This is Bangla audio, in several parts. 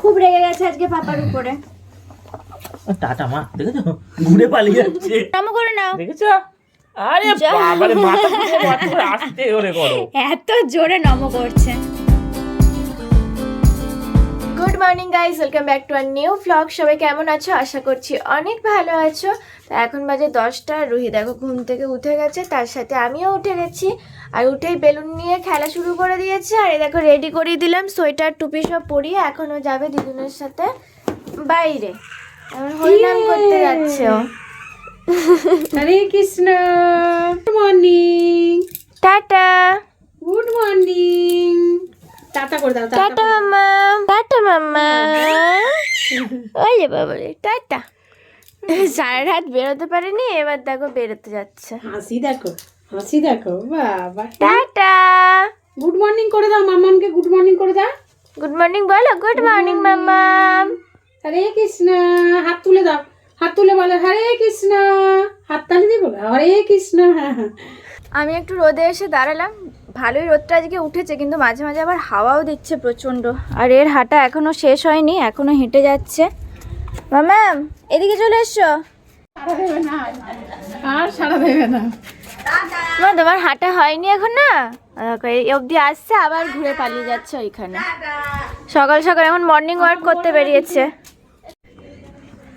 খুব রেগে গেছে আজকে পাপার উপরে। টাটা মা। দেখেছ? ঘুরে পালিয়ে যাচ্ছে। নম করে নাও। দেখেছ? আরে বাবারে মাথা ঘুরে মাথা আসতে করে করো। এত জোরে নম করছে। Morning guys welcome back to our new vlog সবাই কেমন আছো? আশা করছি অনেক ভালো আছো। তো এখন বাজে দশটা। রুহি দেখো ঘুম থেকে উঠে গেছে তার সাথে আমিও উঠে গেছি। আর উঠেই বেলুন নিয়ে খেলা শুরু করে দিয়েছে। আর এই দেখো রেডি করিয়ে দিলাম। সোয়েটার টুপি সব পরিয়ে এখনও যাবে দিদুনের সাথে বাইরে। হরিনাম করতে যাচ্ছে ও Hare Krishna. Good morning tata. Good morning tata করে দাও টাটা মাম্মা টাটা মাম্মা। ওলে বাবারে টাটা। সারা রাত বেরোতে পারেনি এবার দেখো বেরোতে যাচ্ছে। হাসি দেখো হাসি দেখো বাবা। টাটা। গুড মর্নিং করে দাও মামামকে গুড মর্নিং করে দাও। গুড মর্নিং বলো গুড মর্নিং মাম্মা হরে কৃষ্ণ হাত তুলে দাও। হাত তুলে বলো হরে কৃষ্ণ। হাত তালি দিয়ে বলো হরে কৃষ্ণ। হ্যাঁ হ্যাঁ আমি একটু রোদে এসে দাঁড়ালাম। ভালোই রোদটা আজকে উঠেছে, কিন্তু মাঝে মাঝে আবার হাওয়াও দিচ্ছে প্রচণ্ড। আর এর হাঁটা এখনও শেষ হয়নি, এখনও হেঁটে যাচ্ছে। মাম্মাম এদিকে চলে এসছো? আর সারা না তোমার হাঁটা হয়নি এখন না? এই অবধি আসছে, আবার ঘুরে পালিয়ে যাচ্ছে ওইখানে। সকাল সকাল এখন মর্নিং ওয়াক করতে বেরিয়েছে।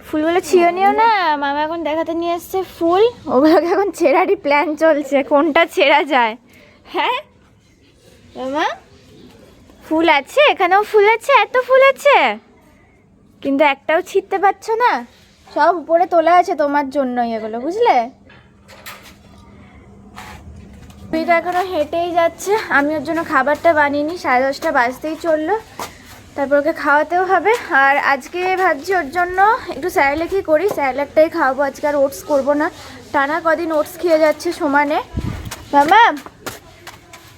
ফুলগুলো ছিঁড়ে নিও না, মামা এখন দেখাতে নিয়ে এসছে ফুল। ওগুলোকে এখন ছেঁড়ারই প্ল্যান চলছে, কোনটা ছেঁড়া যায়? হ্যাঁ? ফুল আছে? এখানেও ফুল আছে, এত ফুল আছে। কিন্তু একটাও ছিঁড়তে পারছ না। সব উপরে তোলা আছে তোমার জন্যই এগুলো, বুঝলে? তুই তো এখনও হেঁটেই যাচ্ছে। আমি ওর জন্য খাবারটা বানিয়ে সাড়ে দশটা বাজতেই চলল। তারপর ওকে খাওয়াতেও হবে। আর আজকে ভাবছি ওর জন্য একটু স্যারেলেকই করি। স্যারেলাকটাই খাওয়াবো। আজকে আর ওটস করব না। টানা কদিন ওটস খেয়ে যাচ্ছে সমানে। মামা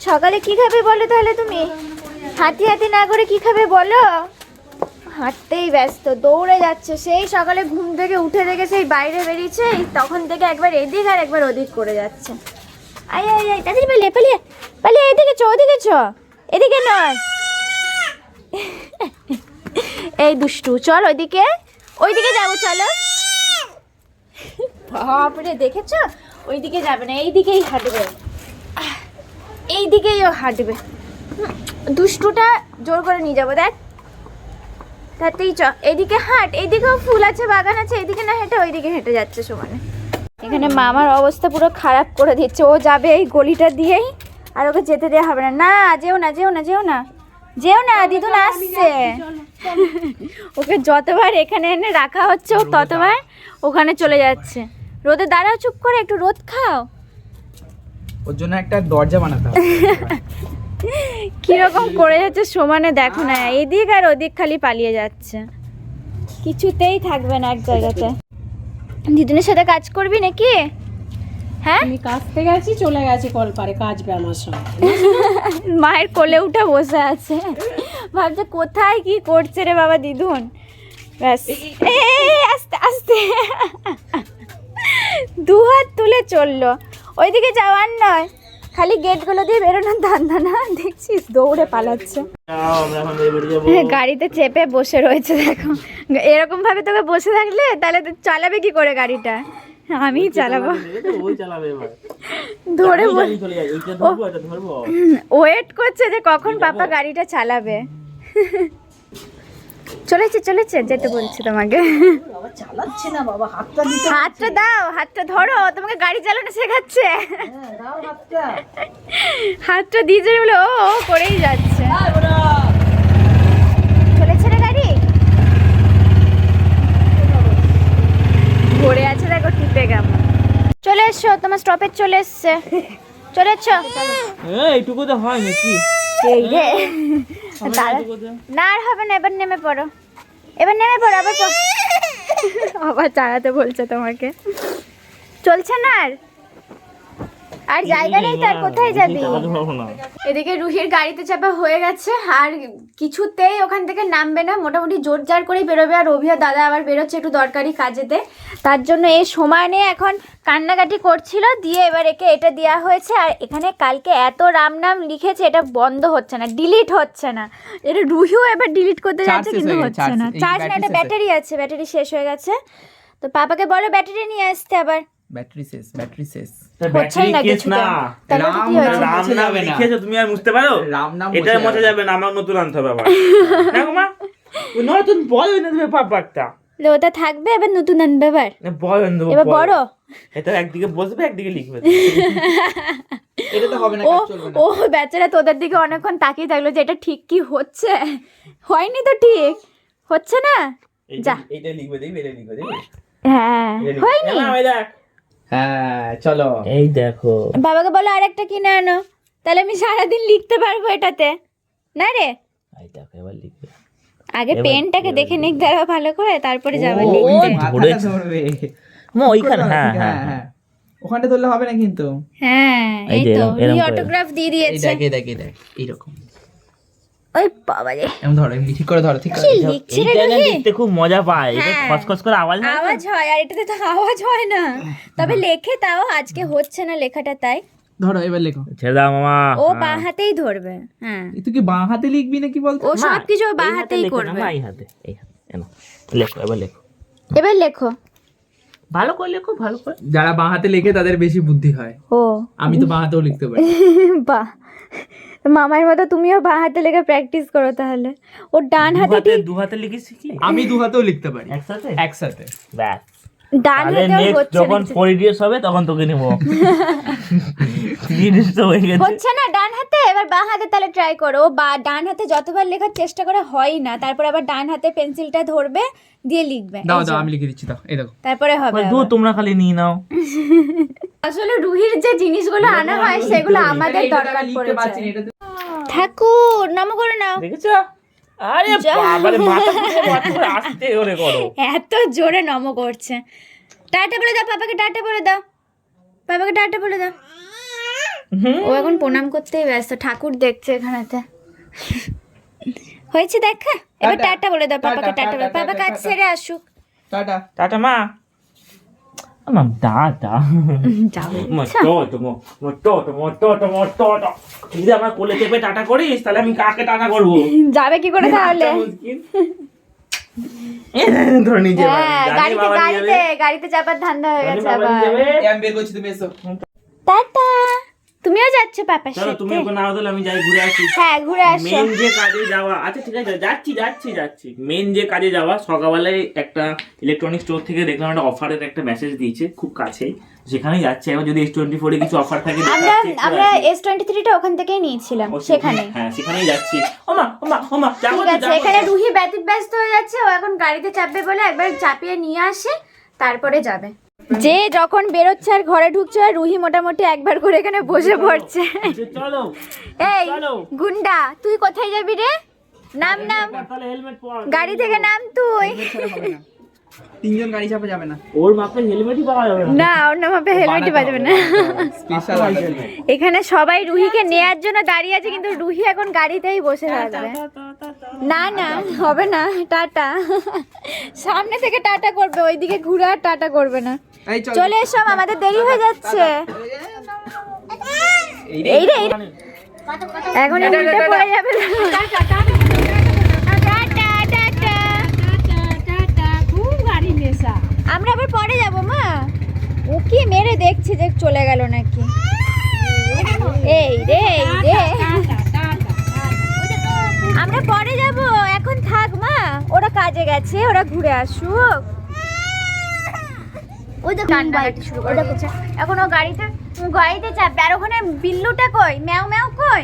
সকালে কি খাবে বলো তাহলে তুমি? হাতি হাতি না করে কি খাবে বলো? হাঁটতেই ব্যস্ত, দৌড়ে যাচ্ছে। সেই সকালে ঘুম থেকে উঠে থেকে সেই বাইরে বেরিয়েছে তখন থেকে একবার এদিক আর একবার ওদিক করে যাচ্ছে। আয় আয় আয়, তাড়াতাড়ি পালিয়ে পালিয়ে পালিয়ে এদিকে চ, ওদিকে চ। এদিকে নয়। এই দুষ্টু, চল ওইদিকে ওইদিকে যাব, চলো। বাপরে, দেখেছ? ওইদিকে যাবে না, এইদিকেই হাঁটবে। আহ, এইদিকেই ও হাঁটবে। দুষ্টুটা জোর করে নিয়ে যাব দেখ। তাতেই চ এদিকে হাঁট এদিকেও ফুল আছে বাগান আছে এদিকে না হেঁটে ওইদিকে হেঁটে যাচ্ছে সমানে। এখানে মামার অবস্থা পুরো খারাপ করে দিচ্ছে ও যাবে এই গলিটা দিয়েই আর ওকে যেতে দেওয়া হবে না। না যেও না যেও না যেও না। যেও না দিদুন আসছে। ওকে যতবার এখানে এনে রাখা হচ্ছে ও ততবার ওখানে চলে যাচ্ছে। রোদে দাঁড়াও চুপ করে একটু রোদ খাও। ওর জন্য একটা দরজা বানাতে হবে। কীরকম করে যাচ্ছে সমানে দেখো না এদিক আর ওদিক খালি পালিয়ে যাচ্ছে। কিছুতেই থাকবে না এক জায়গাতে। দিদুনের সাথে কাজ করবি নাকি? হ্যাঁ? আমি কাজতে গেছি চলে গেছি কলপারে কাজবে আমার সঙ্গে। মায়ের কোলে উঠে বসে আছে। ভাবছে কোথায় কি করছে রে বাবা দিদুন? ব্যাস। আস্তে আস্তে। দু হাত তুলে চলল। ওইদিকে যাওয়ার নয়। খালি গেটগুলো দিয়ে বেরোনোর ধান্দা না দেখছিস দৌড়ে পালাচ্ছে। গাড়িতে চেপে বসে রয়েছে দেখো। এরকম ভাবে তোকে বসে থাকলে তাহলে তো চালাবে কি করে গাড়িটা? আমি চালাবো। ধরে ওয়েট করছে যে কখন পাপা গাড়িটা চালাবে। চলেছে চলেছে যেতে বলছি তোমাকে। হাতটা হাতটা দাও হাতটা ধরো তোমাকে গাড়ি চালানো শেখাচ্ছে। হাতটা। দিয়েছে বলে ও ও করেই যাচ্ছে। চলেছে রে গাড়ি? ঘুরে আছে দেখো টিপে কেমন। চলে এসছো তোমার স্টপেজ চলে এসছে। চলে এসছো এই, এইটুকু তো হয় নাকি? এই রে না আর হবে না এবার নেমে পড়ো। এবার নেমে পড়ো আবার আবার চালাতে বলছে তোমাকে। চলছে না আর? আর জায়গা নেই তার কোথায় যাবি? এদিকে রুহির গাড়িতে চাপা হয়ে গেছে আর কিছুতেই ওখান থেকে নামবে না মোটামুটি জোর জার করেই বেরোবে আর অভিয়া দাদা আবার বেরোচ্ছে একটু দরকারি কাজেতে। তার জন্য এই সময় নিয়ে এখন কান্নাকাটি করছিল দিয়ে এবার একে এটা দেওয়া হয়েছে আর এখানে কালকে এত রাম নাম লিখেছে এটা বন্ধ হচ্ছে না ডিলিট হচ্ছে না। এটা রুহিও এবার ডিলিট করতে যাচ্ছে কিন্তু হচ্ছে না। চার্জ না এটা ব্যাটারি আছে ব্যাটারি শেষ হয়ে গেছে। তো পাপাকে বলো ব্যাটারি নিয়ে আসতে আবার। ব্যাটারি শেষ ব্যাটারি শেষ হচ্ছেই না। কিছুতে তারপর কি রাম রাম নাম না। লিখেছো তুমি আর বুঝতে পারো? রাম নাম এটা মোছা যাবে না। আমার নতুন আনতে হবে আবার। দেখো মা নতুন বয়ন দেবে পাপারটা তো ওটা থাকবে এবার নতুন আনবে এবার বয়ন দেবো এবার বড়। এটা একদিকে বসবে একদিকে লিখবে। এটা তো হবে না ও কাজ চলবে না। ও বেচারা তোদের দিকে অনেকক্ষণ তাকিয়ে থাকল যে এটা ঠিক কি হচ্ছে? হয়নি তো ঠিক। হচ্ছে না? যা। এইটা লিখবে দেখবি এটা লিখবে দেখবি। হ্যাঁ এটা। হয়নি। মা, দেখ। হ্যাঁ চলো। এই দেখো। বাবাকে বলো আরেকটা কিনে আনো। তাহলে আমি সারাদিন লিখতে পারব এটাতে। না রে? এই দেখো এবার লিখবে। আগে পেনটাকে দেখে নিক দাঁড়াও ভালো করে তারপরে যাবে। ও, লিখতে। ধরেছে। ধরবে। মা ওইখানে হ্যাঁ হ্যাঁ হ্যাঁ। হ্যাঁ ওখানটা ধরলে হবে না কিন্তু। হ্যাঁ এই এই তো এরম অটোগ্রাফ দিয়ে এই দিয়েছে দেখ এই দেখ এই দেখ এইরকম। ওই বাবা রে এমন ধরো এমনি ঠিক করে ধরো ঠিক করে কি এইটা না? লিখতে খুব মজা পায় এটা হ্যাঁ। খসখস করে আওয়াজ না? আওয়াজ হয় আর এটাতে তো আওয়াজ হয় না। তবে লেখে তাও আজকে হচ্ছে না লেখাটা তাই। ধরো এবার লেখো। ছেড়ে দাও মামা। ও হ্যাঁ। বাঁ হাতেই ধরবে হ্যাঁ। তুই কি বাঁ হাতে লিখবি নাকি বলতো? ও সব কিছু বাঁ হাতেই করবে। এই হাতে এই হাতে এ নাও, লেখো এবার লেখো। এবার লেখো। ভালো করে লেখো ভালো করে। যারা বাঁ হাতে লেখে তাদের বেশি বুদ্ধি হয়। ও। আমি তো বাঁ হাতেও লিখতে পারি। বাহ। মামার মতো তুমিও বাঁ হাতে লেখে প্র্যাকটিস করো তাহলে। ও ডান হাতে ঠিক দু হাতে লিখে শিখলি? আমি দু হাতেও লিখতে পারি। একসাথে? একসাথে। ব্যাস। ডান তাহলে হচ্ছে যখন না হবে তখন তোকে নেব। তো হচ্ছে না ডান হাতে? এবার বাঁ হাতে তাহলে ট্রাই করো। বা ডান হাতে যতবার লেখার চেষ্টা করে হয়ই না। তারপর আবার ডান হাতে পেন্সিলটা ধরবে দিয়ে লিখবে। দাও দাও আমি লিখে দিচ্ছি দাও এই দেখো। তারপরে হবে দু তোমরা খালি নিয়ে নাও। আসলে রুহির যে জিনিসগুলো আনা হয় সেগুলো আমাদের দরকার পড়েছে ঠাকুর নাম করে নাও। দেখেছ? আরে বাবারে মাথা পুরো আস্তে করে করো। এত জোরে নম করছে। টাটা বলে দাও পাপাকে টাটা বলে দাও। পাপাকে টাটা বলে দাও। ও এখন প্রণাম করতেই ব্যস্ত ঠাকুর দেখছে এখানেতে। হয়েছে দেখা? এবার টাটা। বলে দাও পাপাকে টাটা, বলে পাপা কাজ। সেরে আসুক। টাটা। টাটা মা। আমার মোটো মোটো যদি আমার কোলে চেপে টাটা করিস তাহলে আমি কাকে টাটা করব যাবে কি করে তাহলে এ, ধরে নিয়ে যাবে গাড়িতে গাড়িতে গাড়িতে চাপার ধান্দা হয়ে গেছে আবার নিয়ে যাবে। এই আমি বের করছি তুমি এসো টাটা তুমিও যাচ্ছ পাপার চলো তুমি ওখানে আওয়াজ হলে আমি যাই ঘুরে আসি। হ্যাঁ ঘুরে আসো। মেন যে কাজে যাওয়া আচ্ছা ঠিক আছে যাচ্ছি যাচ্ছি যাচ্ছি। মেন যে কাজে যাওয়া সকালবেলায় একটা ইলেকট্রনিক স্টোর থেকে দেখলাম একটা অফারের একটা মেসেজ দিয়েছে খুব কাছেই। সেখানেই যাচ্ছে এবার যদি এস টোয়েন্টি ফোরে কিছু অফার থাকে আমরা আমরা আসি। এস টোয়েন্টি থ্রিটা ওখান থেকেই নিয়েছিলাম সেখানে। হ্যাঁ সেখানেই যাচ্ছি। ওমা ওমা ওমা আছে যাব এখানে রুহি ব্যতীত ব্যস্ত হয়ে যাচ্ছে ও এখন গাড়িতে চাপবে বলে একবার চাপিয়ে নিয়ে আসে তারপরে যাবে। যে যখন বেরোচ্ছে আর ঘরে ঢুকছে আর রুহি মোটামুটি একবার করে এখানে বসে পড়ছে। চলো। এই গুন্ডা তুই কোথায় যাবি রে? নাম নাম। গাড়ি থেকে নাম তুই। না। তিনজন গাড়ি চাপা যাবে না। ওর মাপে হেলমেটই পাওয়া যাবে না। না ওর হবে। হেলমেটই বাজবে না স্পেশাল এখানে সবাই রুহিকে নেয়ার জন্য দাঁড়িয়ে আছে কিন্তু রুহি এখন গাড়িতেই বসে থাকবে। না না হবে না। টাটা। সামনে থেকে টাটা করবে ওইদিকে ঘুরে আর টাটা করবে না। চল। চলে এসো আমাদের দেরি হয়ে যাচ্ছে। এই রে এই এখন উল্টে পড়ে যাবে। আমরা আবার পরে যাব মা। ও কি মেরে দেখছে যে চলে গেল নাকি? এই রে এই রে। আমরা পরে যাব এখন থাক মা। ওরা কাজে গেছে ওরা ঘুরে আসুক। ওই তো কান্নাকাটি শুরু করে। দিয়েছে এখন ও গাড়িতে গাড়িতে চাপবে। আর ওখানে বিল্লুটা কই? ম্যাও ম্যাও কই?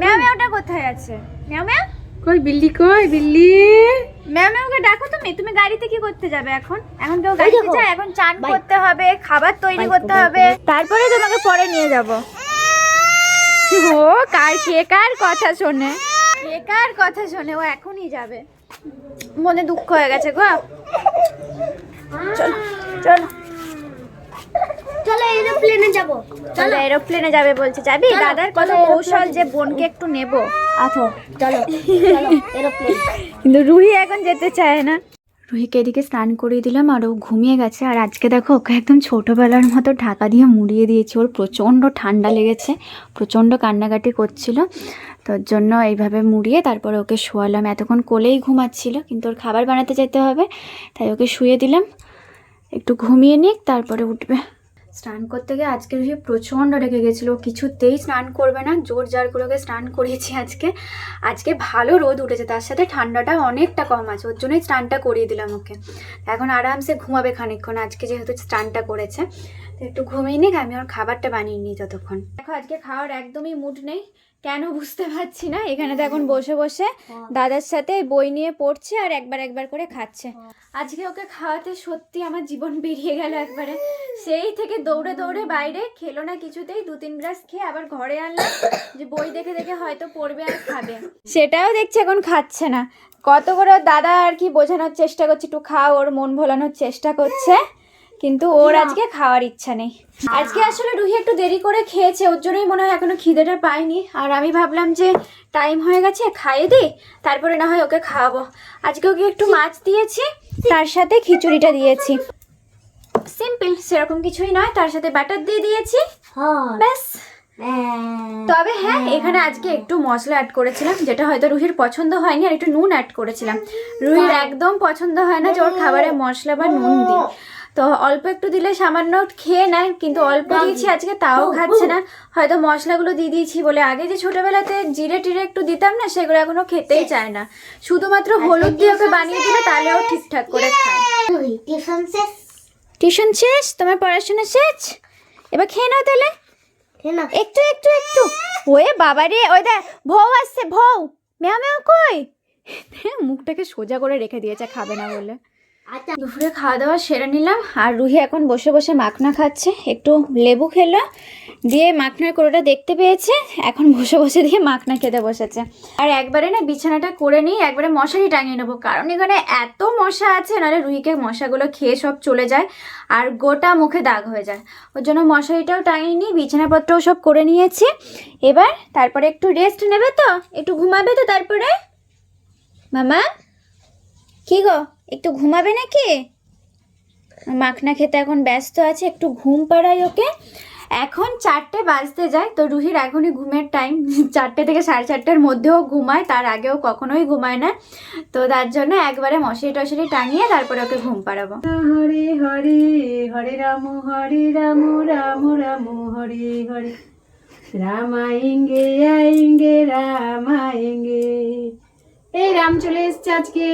ম্যাও ম্যাওটা কোথায় আছে? ম্যাও ম্যাও? কই বিল্লি কই বিল্লি? ম্যাওকে ডাকো তুমি? তুমি গাড়িতে কি করতে যাবে এখন? এখন কেউ গাড়িতে যায় এখন চান করতে হবে খাবার তৈরি করতে হবে। তারপরে তোমাকে পরে নিয়ে যাব। ও কার কে কার কথা শোনে? কে কার কথা শোনে? ও এখনই যাবে। মনে দুঃখ হয়ে গেছে গো। চলো। চলো। চলো এরোপ্লেনে যাব। চলো এরোপ্লেনে যাবে বলছে। যাবি দাদার কত কৌশল যে বোনকে একটু নেব। আছো চলো চলো এরোপ্লেন কিন্তু রুহি এখন যেতে চায় না। রুহিকে এদিকে স্নান করিয়ে দিলাম আর ও ঘুমিয়ে গেছে। আর আজকে দেখো ওকে একদম ছোটোবেলার মতো ঢাকা দিয়ে মুড়িয়ে দিয়েছি। ওর প্রচণ্ড ঠান্ডা লেগেছে প্রচণ্ড কান্নাকাটি করছিল। তোর জন্য এইভাবে মুড়িয়ে তারপরে ওকে শোয়ালাম। এতক্ষণ কোলেই ঘুমাচ্ছিল কিন্তু ওর খাবার বানাতে যেতে হবে তাই ওকে শুয়ে দিলাম। একটু ঘুমিয়ে নিক, তারপরে উঠবে। স্নান করতে গিয়ে আজকে রুহি প্রচণ্ড রেগে গেছিল, কিছুতেই স্নান করবে না, জোর জার করে স্নান করিয়েছি আজকে। আজকে ভালো রোদ উঠেছে, তার সাথে ঠান্ডাটা অনেকটা কম আছে, ওর জন্যই স্নানটা করিয়ে দিলাম ওকে। এখন আরামসে ঘুমাবে খানিকক্ষণ, আজকে যেহেতু স্নানটা করেছে। তো একটু ঘুমিয়ে নিক, আমি ওর খাবারটা বানিয়ে নিই ততক্ষণ দেখো, আজকে খাওয়ার একদমই মুড নেই। কেন বুঝতে পারছি না। এখানে তো এখন বসে বসে দাদার সাথে বই নিয়ে পড়ছে আর একবার একবার করে খাচ্ছে। আজকে ওকে খাওয়াতে সত্যি আমার জীবন বেরিয়ে গেল একবারে। সেই থেকে দৌড়ে দৌড়ে বাইরে খেলো না কিছুতেই দু তিন গ্লাস খেয়ে আবার ঘরে আনলাম। যে বই দেখে দেখে হয়তো পড়বে আর খাবে। সেটাও দেখছি এখন খাচ্ছে না। কত করে দাদা আর কি বোঝানোর চেষ্টা করছে একটু খাও ওর মন ভোলানোর চেষ্টা করছে। কিন্তু ওর আজকে খাওয়ার ইচ্ছা নেই। আজকে আসলে রুহি একটু দেরি করে খেয়েছে ওর জন্যই মনে হয় এখনও খিদেটা পাইনি আর আমি ভাবলাম যে টাইম হয়ে গেছে খাইয়ে দিই তারপরে না হয় ওকে খাওয়াবো। আজকে ওকে একটু মাছ দিয়েছি তার সাথে খিচুড়িটা দিয়েছি। সিম্পল সেরকম কিছুই নয় তার সাথে বাটার দিয়ে দিয়েছি। হ্যাঁ। ব্যাস। তবে হ্যাঁ এখানে আজকে একটু মশলা অ্যাড করেছিলাম যেটা হয়তো রুহির পছন্দ হয়নি আর একটু নুন অ্যাড করেছিলাম। রুহির একদম পছন্দ হয় না যে ওর খাবারে মশলা বা নুন দিই। তো অল্প একটু দিলে সামান্য খেয়ে নেয় কিন্তু অল্প দিয়েছি আজকে তাও খাচ্ছে না। হয়তো মশলাগুলো দিয়ে দিয়েছি বলে আগে যে ছোটবেলাতে জিরে টিরে একটু দিতাম না সেগুলো এখনও খেতেই চায় না। শুধুমাত্র হলুদ দিয়ে ওকে বানিয়ে দিলে তাহলে ও ঠিকঠাক করে খায়। টিউশন শেষ। টিউশন শেষ? তোমার পড়াশোনা শেষ? এবার খেয়ে নাও তাহলে। একটু একটু একটু। ওয়ে বাবা রে ওই দেখ ভৌ আসছে ভৌ ম্যাও ম্যাও কই? মুখটাকে সোজা করে রেখে দিয়েছে খাবে না বলে। আচ্ছা দুপুরে খাওয়া দাওয়া সেরে নিলাম। আর রুহি এখন বসে বসে মাখনা খাচ্ছে। একটু লেবু খেলো, দিয়ে মাখনার কোড়োটা দেখতে পেয়েছে। এখন বসে বসে দিয়ে মাখনা খেতে বসেছে। আর একবারে না বিছানাটা করে নিই একবারে মশারি টাঙিয়ে নেব। কারণ এখানে এত মশা আছে, নাহলে রুহিকে মশাগুলো খেয়ে সব চলে যায় আর গোটা মুখে দাগ হয়ে যায়। ওর জন্য মশারিটাও টাঙিয়ে নিই বিছানাপত্রও সব করে নিয়েছি। এবার তারপরে একটু রেস্ট নেবে তো? একটু ঘুমাবে তো তারপরে? মামা? কি গো? একটু ঘুমাবে নাকি? মাখনা খেতে এখন ব্যস্ত আছে, একটু ঘুম পাড়াই ওকে। এখন চারটে বাজতে যায়, তো রুহির এখনই ঘুমের টাইম চারটে থেকে সাড়ে চারটের মধ্যেও ঘুমায়, তার আগেও কখনোই ঘুমায় না। তো তার জন্য একবারে মশারি টশারি টাঙিয়ে তারপরে ওকে ঘুম পাড়াবো। হরে হরে হরে রাম হরে রাম রাম রাম, হরে হরে। রাম আয়েঙ্গে আয়েঙ্গে রাম আয়েঙ্গে এই রাম চলে এসছে আজকে।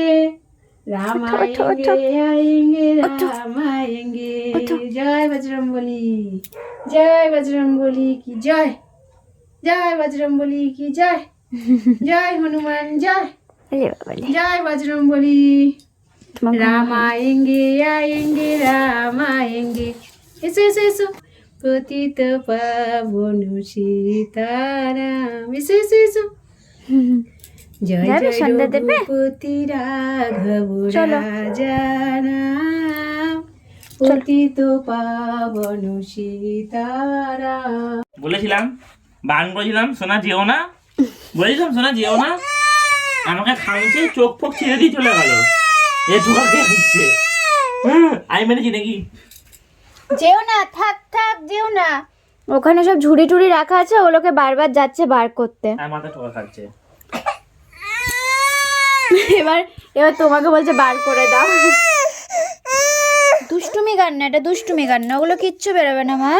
রাম ওঠো, ওঠো, ওঠো। আয়েঙ্গে আয়েঙ্গে রাম আয়েঙ্গে জয় বজরঙ্গলি জয় বজরঙ্গলি কি জয় জয় বজরঙ্গলি কি জয় জয় হনুমান জয় জয় বজরঙ্গলি তোমার ঘুম রাম আয়েঙ্গে আয়েঙ্গে রাম আয়েঙ্গে এসো এসো এসো পতিত পাবন সীতারাম এসো এসো এসো জয় জয়? রঘুপতি রাঘব। রাজা পতিত পাবন সীতারাম বলেছিলাম বান করেছিলাম সোনা যেও না। বলেছিলাম সোনা যেও না। আমাকে খামছে চোখ ফোক ছেড়ে দিয়ে চলে গেল। এ হচ্ছে আমি মেরেছি নাকি? যেও না থাক থাক যেও না। ওখানে সব ঝুড়ি টুড়ি রাখা আছে ওগুলোকে বারবার যাচ্ছে বার করতে। মাথা ঠোকা খাচ্ছে। এবার এবার তোমাকে বলছে বার করে দাও। দুষ্টুমি গান না এটা দুষ্টুমি গান না ওগুলো কিচ্ছু বেরোবে না মা।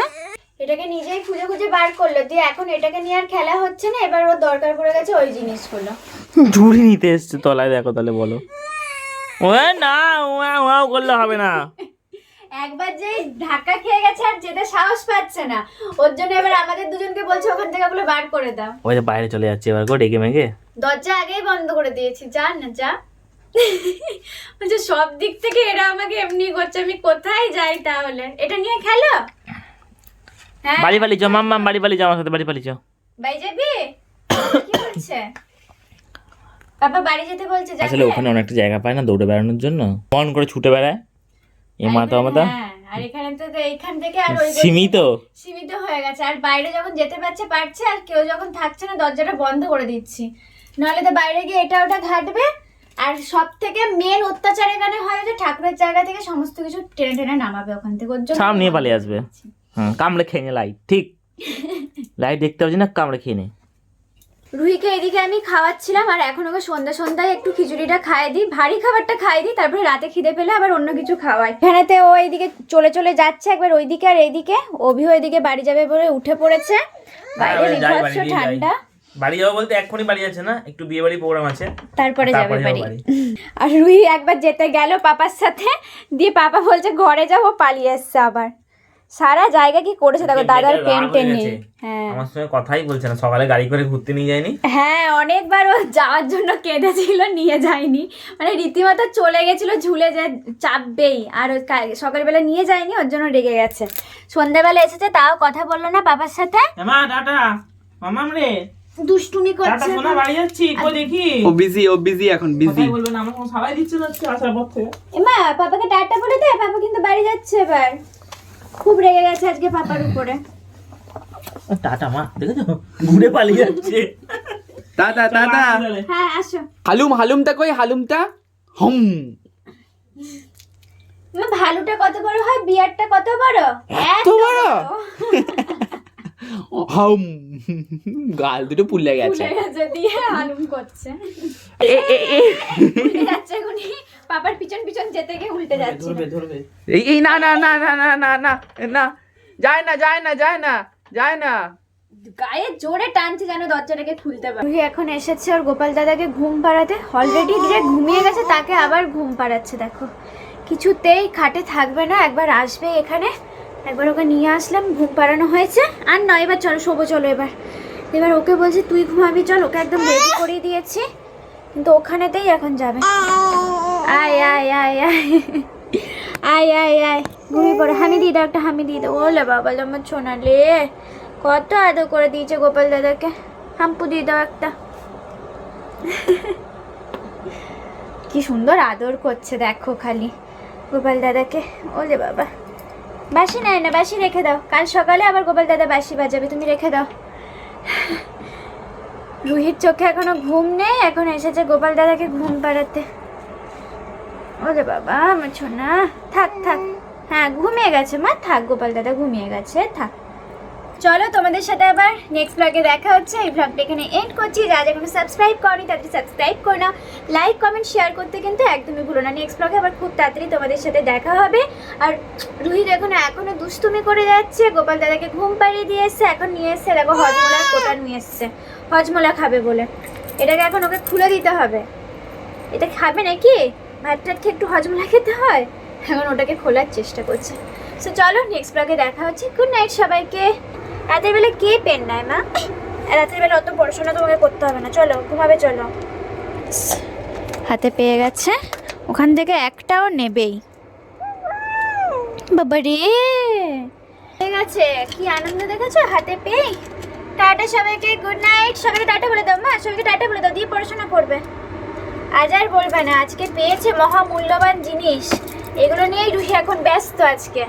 এটাকে নিজেই খুঁজে খুঁজে বার করল দিয়ে এখন এটাকে নিয়ে আর খেলা হচ্ছে না এবার ওর দরকার পড়ে গেছে ওই জিনিসগুলো। ঝুড়ি নিতে এসছে তলায় দেখো তাহলে বলো। ও না ওয়া ওয়াও করলে হবে না। একবার যেই ধাক্কা খেয়ে গেছে আর যেতে সাহস পাচ্ছে না ওর জন্য এবার আমাদের দুজনকে বলছে ওখান থেকে ওগুলো বার করে দাও। ওই যে বাইরে চলে যাচ্ছে এবার গো ডেকে মেগে দরজা আগেই বন্ধ করে দিয়েছি যা না যা। বলছে সব দিক থেকে এরা আমাকে এমনি করছে আমি কোথায় যাই তাহলে? এটা নিয়ে খেলো? হ্যাঁ। বাড়ি পালি যাও মাম্মাম বাড়ি পালি যাও আমার সাথে বাড়ি পালি যাও। বাই যাবি? কি বলছে? পাপা বাড়ি যেতে বলছে যাবি? আসলে ওখানে অনেকটা জায়গা পায় না দৌড়ে বেড়ানোর জন্য? মন করে ছুটে বেড়ায়। এ মাথা মাথা হ্যাঁ আর এখানে তো তো এইখান থেকে আর ওই সীমিত। সীমিত হয়ে গেছে। আর বাইরে যখন যেতে পারছে পারছে আর কেউ যখন থাকছে না দরজাটা বন্ধ করে দিচ্ছি। নাহলে তো বাইরে গিয়ে এটা ওটা ঘাটবে। আর সব থেকে মেন অত্যাচার এখানে হয় যে ঠাকুরের জায়গা থেকে সমস্ত কিছু টেনে টেনে নামাবে ওখান থেকে। ওর জন্য সাম নিয়ে পালিয়ে আসবে। হুম কামড়ে খেয়ে নে লাইট ঠিক। লাইট দেখতে পাচ্ছি না কামড়ে খেয়ে নে। রুহিকে এদিকে আমি খাওয়াচ্ছিলাম আর এখন ওকে সন্ধ্যা সন্ধ্যায় একটু খিচুড়িটা খাইয়ে দিই ভারী খাবারটা খাইয়ে দিই তারপরে রাতে খিদে পেলে আবার অন্য কিছু খাওয়াই। এখানেতে ও এইদিকে চলে চলে যাচ্ছে একবার ওইদিকে আর এইদিকে অভিও এদিকে বাড়ি যাবে বলে উঠে পড়েছে। বাইরে হ্যাঁ, বিভৎস যাই। ঠান্ডা। বাড়ি যাব বলতে এক্ষুনি বাড়ি যাচ্ছে না একটু বিয়ে বাড়ি প্রোগ্রাম আছে। তারপরে যাবে বাড়ি। আর রুহি একবার যেতে গেল পাপার সাথে দিয়ে পাপা বলছে ঘরে যাব পালিয়ে এসছে আবার। সারা জায়গা কি করেছে? দেখো দাদার পেন টেন নেই। হ্যাঁ। আমার সঙ্গে কথাই বলছে না। সকালে গাড়ি করে ঘুরতে নিয়ে যায়নি? হ্যাঁ অনেকবার ও যাওয়ার জন্য কেঁদেছিল নিয়ে যায়নি। মানে রীতিমতো চলে গেছিল ঝুলে যে চাপবেই। আর সকালবেলা নিয়ে যায়নি ওর জন্য রেগে গেছে। সন্ধ্যাবেলা এসেছে তাও কথা বলল না বাবার সাথে। মা টাটা। মামাম রে। দুষ্টুমি টাটা করছে সোনা বাড়ি যাচ্ছি কই দেখি? ও বিজি ও বিজি এখন বিজি কথাই বলবে আমার কোনো সবাই দিচ্ছে না আজকে আসার পর থেকে। এমা পাপাকে টাটা বলে দে পাপা কিন্তু বাড়ি যাচ্ছে এবার। খুব রেগে গেছে আজকে পাপার উপরে। টাটা মা দেখেছ? ঘুরে পালিয়ে যাচ্ছে। টাটা টাটা হ্যাঁ আসো। হালুম হালুমটা কই? হালুমটা? হুম। মা, ভালুটা কত বড় হয়? বিয়ারটা কত বড়? এত বড়? হাম গাল দুটো পুলে গেছে। গেছে দিয়ে হালুম করছে। এ, এ, এ। উল্টে যাচ্ছে এখনই পাপার পিছন পিছন যেতে গিয়ে উল্টে যাচ্ছে ধরবে ধরবে। এই এই না না না না না না না না। যায় না যায় না যায় না যায় না। গায়ে জোরে টানছে যেন দরজাটাকে খুলতে পারে। রুহি এখন এসেছে ওর গোপাল দাদাকে ঘুম পাড়াতে। অলরেডি যে ঘুমিয়ে গেছে তাকে আবার ঘুম পাড়াচ্ছে দেখো। কিছুতেই খাটে থাকবে না একবার আসবে এখানে। একবার ওকে নিয়ে আসলাম, ঘুম পাড়ানো হয়েছে। আর নয় এবার চলো, শোবো, চলো এবার। এবার ওকে বলছি, তুই ঘুমাবি, চল, ওকে একদম রেডি করিয়ে দিয়েছি। কিন্তু ওখানেতেই এখন যাবে। আয় আয় আয় আয়। আয় আয় আয়। ঘুমিয়ে পড়ে। হামি দিয়ে দাও একটা, হামি দিয়ে দাও। ওলে বাবা, আমার ছোনালে কত আদর করে দিয়েছে গোপাল দাদাকে। হাম্পু দিয়ে দাও একটা। কি সুন্দর আদর করছে, দেখো খালি গোপাল দাদাকে। ওলে বাবা। বাসি নাই না বাসি রেখে দাও। কাল সকালে আবার গোপাল দাদা বাসি বাজাবে, তুমি রেখে দাও। রুহির চোখে এখনও ঘুম নেই, এখন এসেছে গোপাল দাদাকে ঘুম পাড়াতে। ওরে বাবা, আমার ছোনা থাক থাক। হ্যাঁ ঘুমিয়ে গেছে মা। থাক, গোপাল দাদা, ঘুমিয়ে গেছে। থাক। চলো তোমাদের সাথে আবার নেক্সট ব্লগে দেখা হচ্ছে। এই ব্লগটা এখানে এন্ড করছি। যা যা কোনো সাবস্ক্রাইব করনি, তাদের সাবস্ক্রাইব করে নাও। লাইক কমেন্ট শেয়ার করতে কিন্তু একদমই ভুলো না। নেক্সট ব্লগে আবার খুব তাড়াতাড়ি তোমাদের সাথে দেখা হবে। আর রুহি দেখো না, এখনও দুষ্টুমি করে যাচ্ছে। গোপাল দাদাকে ঘুম পাড়িয়ে দিয়ে এসছে। এখন নিয়ে এসছে, দেখো, হজমোলার কোটা নিয়ে এসছে। হজমোলা খাবে বলে। এটাকে এখন ওকে খুলে দিতে হবে। এটা খাবে নাকি? ভাত টাত খেয়ে একটু হজমোলা খেতে হয়? এখন ওটাকে খোলার চেষ্টা করছে। সো চলো নেক্সট ব্লগে দেখা হচ্ছে। গুড নাইট সবাইকে। রাতের বেলা কে পেন নেয়, মা? রাতের বেলা অত পড়াশোনা তোমাকে করতে হবে না। চলো, ঘুমাবে, চলো। হাতে পেয়ে গেছে। ওখান থেকে একটাও নেবেই। বাবা রে! পেয়ে গেছে। কি আনন্দ দেখেছ? হাতে পেয়ে? টাটা সবাইকে গুড নাইট সবাইকে টাটা বলে দাও, মা। সবাইকে টাটা বলে দাও, দিয়ে পড়াশোনা করবে। আজ আর বলবে না। আজকে পেয়েছে মহামূল্যবান জিনিস। এগুলো নিয়েই রুহি এখন ব্যস্ত আজকে।